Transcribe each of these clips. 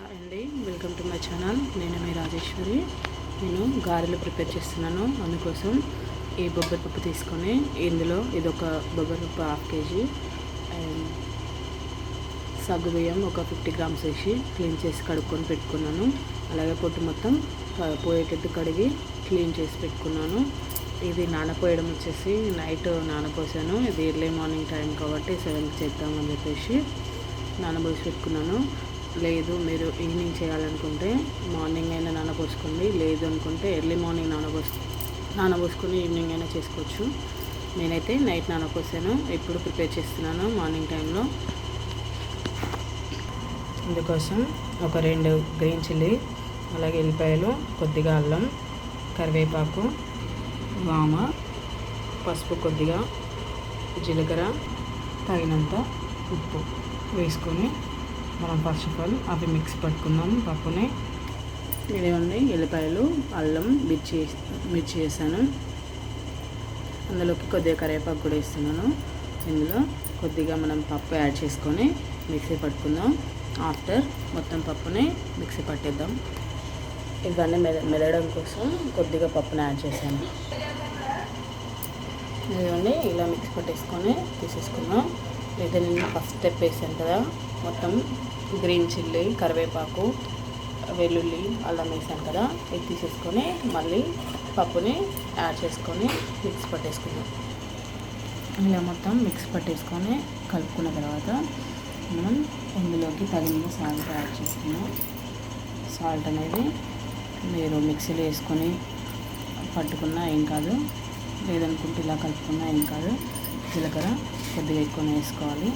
Hi అండి welcome to my channel నేను మీ రాజేశ్వరి. నేను గారెలు ప్రిపేర్ చేస్తున్నాను. అందుకోసం ఈ బొబ్బరి పప్పు తీసుకొని ఇందులో ఇదొక బొబ్బరి పప్పు హాఫ్ కేజీ అండ్ సగ్గు బియ్యం ఒక ఫిఫ్టీ గ్రామ్స్ వేసి క్లీన్ చేసి కడుక్కొని పెట్టుకున్నాను. అలాగే పొట్టు మొత్తం పోయేటట్టు కడిగి క్లీన్ చేసి పెట్టుకున్నాను. ఇది నానపోయడం వచ్చేసి నైట్ నానపోసాను. ఇది ఎర్లీ మార్నింగ్ టైం కాబట్టి సెవెన్కి చేద్దామని చెప్పేసి నానబోసి పెట్టుకున్నాను. లేదు మీరు ఈవినింగ్ చేయాలనుకుంటే మార్నింగ్ అయినా నానబోసుకోండి లేదు అనుకుంటే ఎర్లీ మార్నింగ్ నానబోస్ నానబోసుకొని ఈవినింగ్ అయినా చేసుకోవచ్చు. నేనైతే నైట్ నానబోసాను. ఇప్పుడు ప్రిపేర్ చేస్తున్నాను మార్నింగ్ టైంలో అందుకోసం ఒక రెండు గ్రీన్ చిల్లీ అలాగే ఎల్లిపాయలు కొద్దిగా అల్లం కరివేపాకు వామ పసుపు కొద్దిగా జీలకర్ర తగినంత ఉప్పు వేసుకొని మనం ఫస్ట్ ఆఫ్ ఆల్ అవి మిక్స్ పట్టుకుందాం పప్పునే. ఇదిగోండి ఎల్లిపాయలు అల్లం మిర్చి మిర్చి వేసాను. అందులోకి కొద్దిగా కరివేపాకు కూడా వేస్తున్నాను. ఇందులో కొద్దిగా మనం పప్పు యాడ్ చేసుకొని మిక్సీ పట్టుకుందాం. ఆఫ్టర్ మొత్తం పప్పుని మిక్సీ పట్టేద్దాం. ఇవన్నీ మెద మెదడం కోసం కొద్దిగా పప్పుని యాడ్ చేశాను. ఇదిగోండి ఇలా మిక్స్ పట్టేసుకొని తీసేసుకున్నాం లేదా నేను ఫస్ట్ స్టెప్ వేసాను కదా మొత్తం గ్రీన్ చిల్లీ కరివేపాకు వెల్లుల్లి అల్లం వేసాను కదా. ఇది తీసేసుకొని మళ్ళీ పప్పుని యాడ్ చేసుకొని మిక్స్ పట్టేసుకుందాం. ఇలా మొత్తం మిక్స్ పట్టేసుకొని కలుపుకున్న తర్వాత మనం ఇందులోకి తగిన సాల్ట్ యాడ్ చేసుకున్నాం సాల్ట్ అనేది మీరు మిక్సీలో వేసుకొని పట్టుకున్నా ఏం కాదు. లేదనుకుంటే ఇలా కలుపుకున్నా ఏం కాదు. జీలకర్ర కొద్దిగా ఎక్కువ వేసుకోవాలి.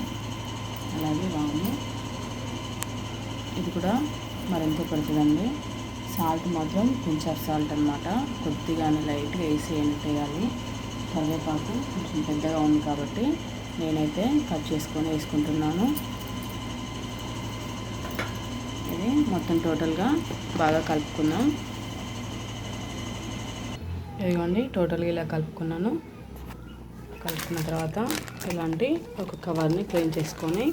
అలాగే వాము ఇది కూడా మరింత పడుతుందండి. సాల్ట్ మాత్రం కొంచెం సాల్ట్ అనమాట కొద్దిగానే లైట్గా వేసి వేయాలి కరివేపాకు కొంచెం పెద్దగా ఉంది కాబట్టి నేనైతే కట్ చేసుకొని వేసుకుంటున్నాను. ఇది మొత్తం టోటల్గా బాగా కలుపుకుందాం. ఇదిగోండి టోటల్గా ఇలా కలుపుకున్నాను. కలుపుకున్న తర్వాత ఇలాంటి ఒక కవర్ని క్లీన్ చేసుకొని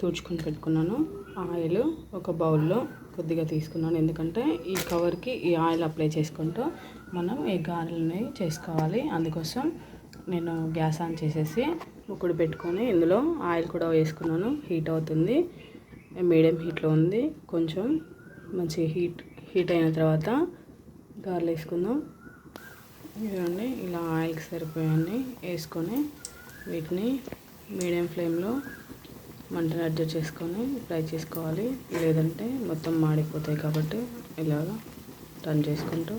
తుడుచుకొని పెట్టుకున్నాను. ఆయిల్ ఒక బౌల్లో కొద్దిగా తీసుకున్నాను. ఎందుకంటే ఈ కవర్కి ఈ ఆయిల్ అప్లై చేసుకుంటూ మనం ఈ గారెలని చేసుకోవాలి. అందుకోసం నేను గ్యాస్ ఆన్ చేసేసి ముక్కుడు పెట్టుకొని ఇందులో ఆయిల్ కూడా వేసుకున్నాను. హీట్ అవుతుంది. మీడియం హీట్లో ఉంది. కొంచెం మంచి హీట్ హీట్ అయిన తర్వాత గారెలు వేసుకుందాం. చూడండి ఇలా ఆయిల్కి సరిపోయాన్ని వేసుకొని వీటిని మీడియం ఫ్లేమ్లో మంటను అడ్జస్ట్ చేసుకొని ఫ్రై చేసుకోవాలి. లేదంటే మొత్తం మాడిపోతాయి కాబట్టి ఇలాగ టర్న్ చేసుకుంటూ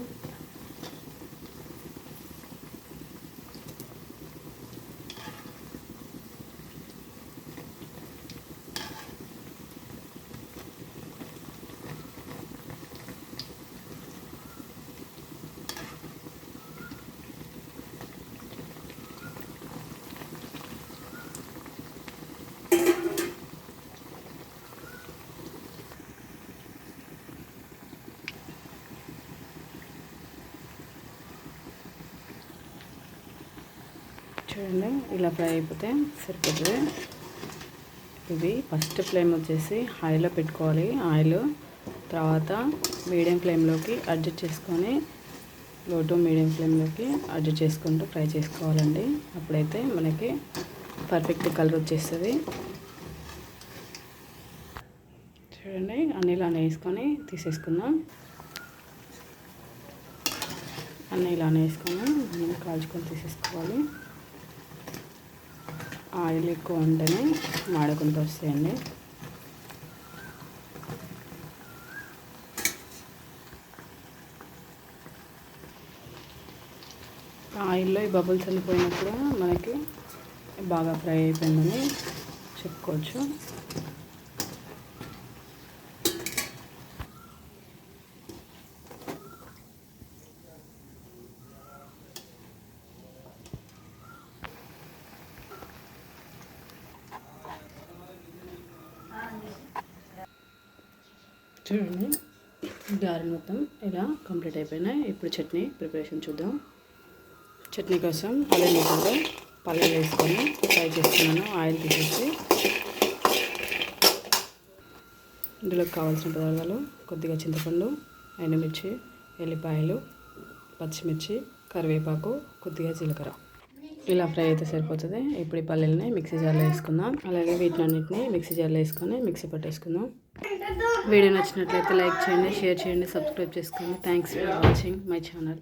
చూడండి ఇలా ఫ్రై అయిపోతే సరిపోతుంది. ఇది ఫస్ట్ ఫ్లేమ్ వచ్చేసి హైలో పెట్టుకోవాలి. ఆయిల్ తర్వాత మీడియం ఫ్లేమ్లోకి అడ్జస్ట్ చేసుకొని లో టు మీడియం ఫ్లేమ్లోకి అడ్జస్ట్ చేసుకుంటూ ఫ్రై చేసుకోవాలండి. అప్పుడైతే మనకి పర్ఫెక్ట్ కలర్ వచ్చేస్తుంది. చూడండి అన్నీ ఇలానే వేసుకొని తీసేసుకుందాం. అన్నీ ఇలానే వేసుకొని కాల్చుకొని తీసేసుకోవాలి. ఆయిల్ ఎక్కువ ఉంటేనే మాడకుండా వస్తాయండి. ఆయిల్లో ఈ బబుల్స్ వెళ్ళిపోయినప్పుడు మనకి బాగా ఫ్రై అయిపోయిందని చెప్పుకోవచ్చు. చూడండి. గారెలు మొత్తం ఇలా కంప్లీట్ అయిపోయినాయి. ఇప్పుడు చట్నీ ప్రిపరేషన్ చూద్దాం. చట్నీ కోసం అదే నీళ్ళలో పల్లెలు వేసుకొని ఫ్రై చేస్తున్నాను. ఆయిల్ తీసేసి ఇందులోకి కావాల్సిన పదార్థాలు కొద్దిగా చింతపండు ఎండుమిర్చి ఎల్లిపాయలు పచ్చిమిర్చి కరివేపాకు కొద్దిగా జీలకర్ర. ఇలా ఫ్రై అయితే సరిపోతుంది. ఇప్పుడు ఈ పల్లెల్ని మిక్సీ జార్లో వేసుకుందాం. అలాగే వీటినన్నింటినీ మిక్సీ జార్లో వేసుకొని మిక్సీ పట్టేసుకుందాం. వీడియో నచ్చినట్లయితే లైక్ చేయండి షేర్ చేయండి సబ్స్క్రైబ్ చేసుకోండి. Thanks for watching my channel